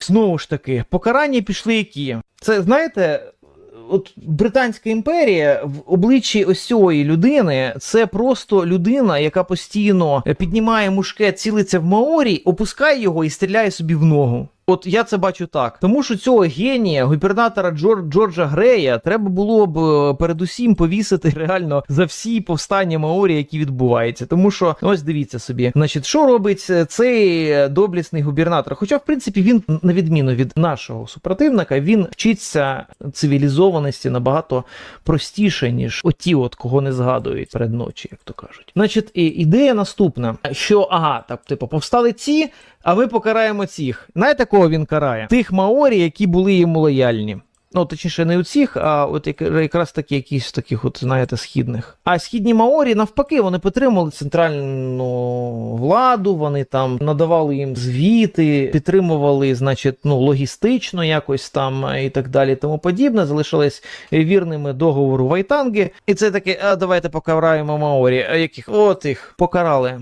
Знову ж таки, покарання пішли які? Це знаєте. От Британська імперія в обличчі ось цієї людини це просто людина, яка постійно піднімає мушкет, цілиться в Маорі, опускає його і стріляє собі в ногу. От я це бачу так. Тому що цього генія, губернатора Джор, Джорджа Грея, треба було б е, передусім повісити реально за всі повстання Маорі, які відбуваються. Тому що ось дивіться собі, значить, що робить е, цей доблісний губернатор? Хоча, в принципі, він, на відміну від нашого супротивника, він вчиться цивілізованості набагато простіше, ніж оті, от кого не згадують перед ночі, як то кажуть. Значить, і, ідея наступна: що ага, так, типу, повстали ці, а ми покараємо цих. Знаєте, кого він карає? Тих маорі, які були йому лояльні. Ну, точніше, не у цих, а от якраз таки якісь таких, от, знаєте, східних. А східні маорі, навпаки, вони підтримували центральну владу, вони там надавали їм звіти, підтримували, значить, ну, логістично якось там е, і так далі, тому подібне, залишались вірними договору Вайтанги. І це таке, а давайте покараємо маорі. Яких? От їх покарали.